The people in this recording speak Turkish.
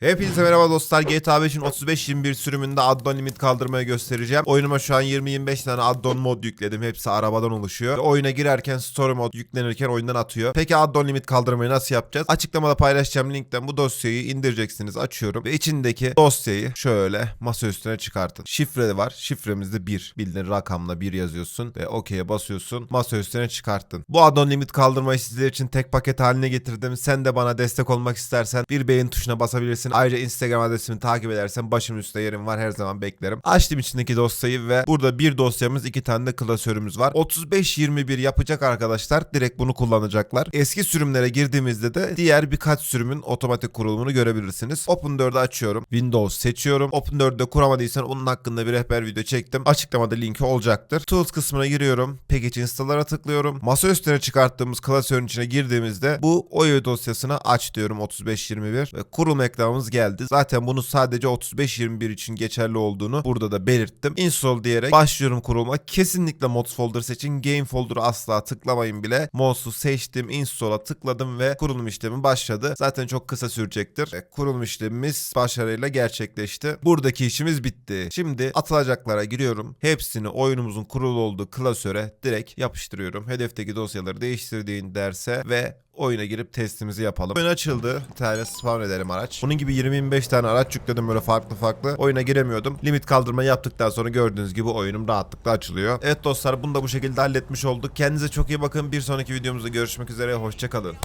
Hepinize merhaba dostlar. GTA 5'in 35-21 sürümünde addon limit kaldırmaya göstereceğim. Oyunuma şu an 20-25 tane addon mod yükledim. Hepsi arabadan oluşuyor. Oyuna girerken story mod yüklenirken oyundan atıyor. Peki addon limit kaldırmayı nasıl yapacağız? Açıklamada paylaşacağım linkten bu dosyayı indireceksiniz. Açıyorum ve içindeki dosyayı şöyle masa üstüne çıkartın. Şifre var. Şifremizde 1. Bildiğin rakamla 1 yazıyorsun ve OK'ye basıyorsun. Masa üstüne çıkarttın. Bu addon limit kaldırmayı sizler için tek paket haline getirdim. Sen de bana destek olmak istersen bir beğen tuşuna basabilirsin. Ayrıca Instagram adresimi takip edersen başımın üstünde yerim var. Her zaman beklerim. Açtım içindeki dosyayı ve burada bir dosyamız iki tane de klasörümüz var. 35-21 yapacak arkadaşlar direkt bunu kullanacaklar. Eski sürümlere girdiğimizde de diğer birkaç sürümün otomatik kurulumunu görebilirsiniz. Open 4'ü açıyorum. Windows seçiyorum. Open 4'ü de kuramadıysan onun hakkında bir rehber video çektim. Açıklamada linki olacaktır. Tools kısmına giriyorum. Package install'lara tıklıyorum. Masa üstüne çıkarttığımız klasörün içine girdiğimizde bu OYO dosyasını aç diyorum 3521 ve kurulum ekranımız geldi. Zaten bunu sadece 3521 için geçerli olduğunu burada da belirttim. Install diyerek başlıyorum kuruluma. Kesinlikle mods folder seçin. Game folder'ı asla tıklamayın bile. Mods'u seçtim. Install'a tıkladım ve kurulum işlemi başladı. Zaten çok kısa sürecektir. Kurulum işlemimiz başarıyla gerçekleşti. Buradaki işimiz bitti. Şimdi atılacaklara giriyorum. Hepsini oyunumuzun kurulu olduğu klasöre direkt yapıştırıyorum. Hedefteki dosyaları değiştirdiğin derse ve oyuna girip testimizi yapalım. Oyun açıldı. Bir tane spawn edelim araç. Bunun gibi 20-25 tane araç yükledim böyle farklı farklı. Oyuna giremiyordum. Limit kaldırma yaptıktan sonra gördüğünüz gibi oyunum rahatlıkla açılıyor. Evet dostlar bunu da bu şekilde halletmiş olduk. Kendinize çok iyi bakın. Bir sonraki videomuzda görüşmek üzere. Hoşçakalın.